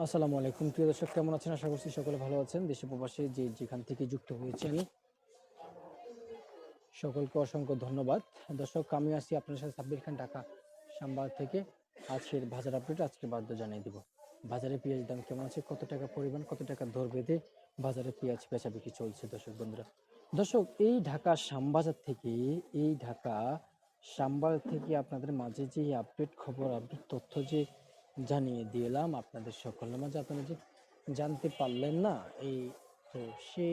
আসসালামু আলাইকুম। প্রিয় দর্শক, কেমন আছেন? আশা করছি সকলে ভালো আছেন। দেশে প্রবাসে যে যেখান থেকে যুক্ত হয়েছেন সকলকে অসংখ্য ধন্যবাদ। দর্শক, আমি আছি আপনার সাথে সাব্বির খান ঢাকা সাম্বাদ থেকে। আজকের বাজার আপডেট আজকে বাদ্য জানিয়ে দিব। বাজারে পেঁয়াজ দাম কেমন আছে? কত টাকা পরিমাণ, কত টাকা দর বেঁধে বাজারে পেঁয়াজ বেচা বিক্রি চলছে দর্শক বন্ধুরা? দর্শক, এই ঢাকা শ্যামবাজার থেকে, এই ঢাকা শ্যামবাজার থেকে আপনাদের মাঝে যে আপডেট খবর আপডেট তথ্য যে জানিয়ে দিলাম আপনাদের সকলের মাঝে। আপনারা যে জানতে পারলেন না, এই তো সে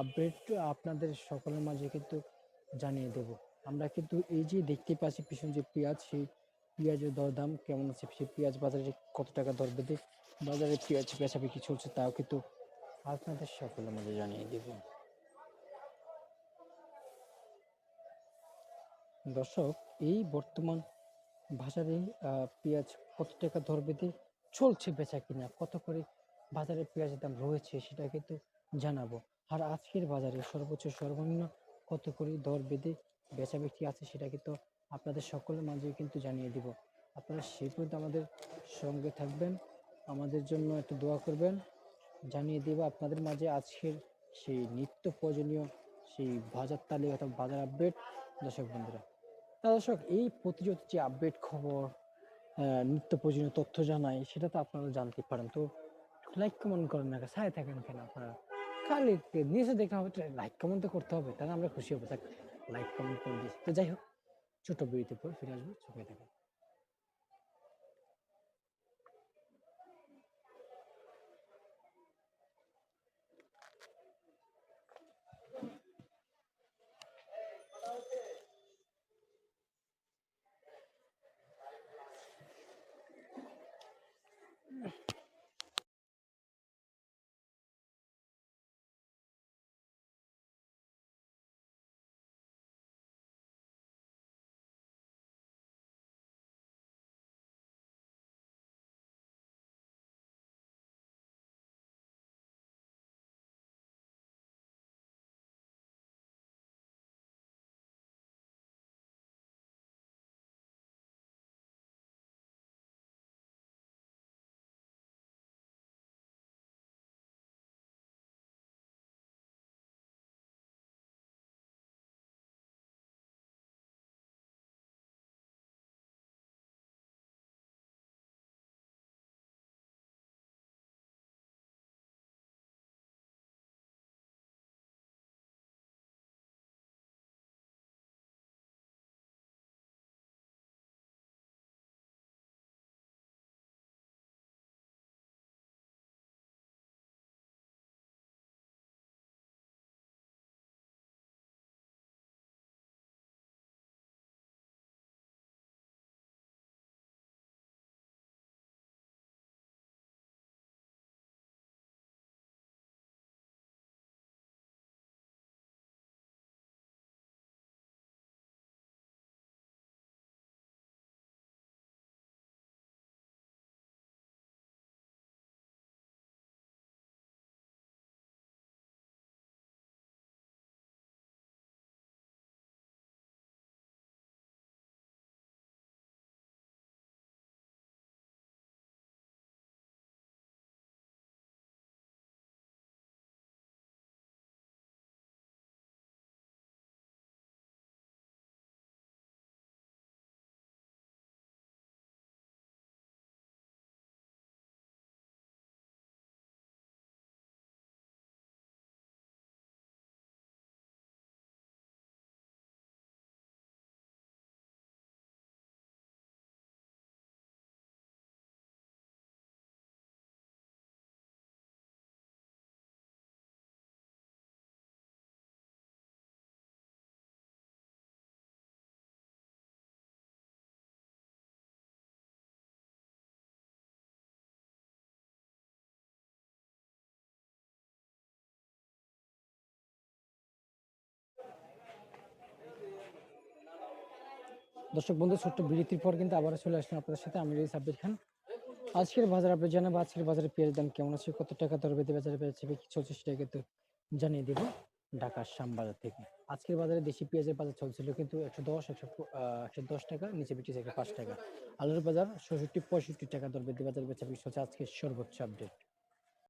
আপডেট আপনাদের সকলের মাঝে কিন্তু জানিয়ে দেব। আমরা কিন্তু এই যে দেখতে পাচ্ছি পিছনে যে পেঁয়াজ, সেই পেঁয়াজের দরদাম কেমন আছে? সেই পেঁয়াজ বাজারে কত টাকা দর বেঁধে বাজারে পেঁয়াজ বেচা বিক্রি চলছে তাও কিন্তু আপনাদের সকলের মাঝে জানিয়ে দেব। দর্শক, এই বর্তমান বাজারে পেঁয়াজ কত টাকা দর বেঁধে চলছে বেচা কিনা? কত করে বাজারে পেঁয়াজের দাম রয়েছে সেটা কিন্তু জানাব। আর আজকের বাজারে সর্বোচ্চ সর্বনিম্ন কত করে দর বেঁধে বেচা বিক্রি আছে সেটা কিন্তু আপনাদের সকলের মাঝে কিন্তু জানিয়ে দিব। আপনারা সেই পর্যন্ত আমাদের সঙ্গে থাকবেন। আমাদের জন্য একটু দোয়া করবেন। জানিয়ে দেব আপনাদের মাঝে আজকের সেই নিত্য প্রয়োজনীয় সেই বাজার তালিকা অর্থাৎ বাজার আপডেট। দর্শক বন্ধুরা তা দর্শক, এই প্রতিনিয়ত যে আপডেট খবর নিত্য প্রয়োজনীয় তথ্য জানাই, সেটা তো আপনারা জানতে পারেন। তো লাইক কমেন্ট করেন না সাথে থাকেন কেন আপনারা? খালি নিজে দেখে হবে লাইক কমেন্ট তো করতে হবে, তাহলে আমরা খুশি হব। লাইক কমেন্ট করে দিয়েছি তো যাই হোক ছোট বিরতির পর ফিরে আসব চোখে থাকেন। দর্শক বন্ধু, ছোট্ট বিরতির পর কিন্তু আবার চলে আসলাম আপনাদের সাথে। আমি সাব্বির খান। আজকের বাজার আপনি জানাব। আজকের বাজারে পেঁয়াজ দাম কেমন আছে? কত টাকা দর বেঁধে বাজারে পেঁয়াজ কি চলছে সেটা কিন্তু জানিয়ে দেবো ঢাকার শ্যামবাজার থেকে। আজকের বাজারে দেশি পেঁয়াজের বাজার চলছিল কিন্তু একশো দশ, একশো একশো দশ টাকা, নিচে বিক্রি থেকে পাঁচ টাকা। আলুর বাজার ষষট্টি, পঁয়ষট্টি টাকা দর বেঁধে বাজারে বেচা বিক্রি চলছে। আজকের সর্বোচ্চ আপডেট।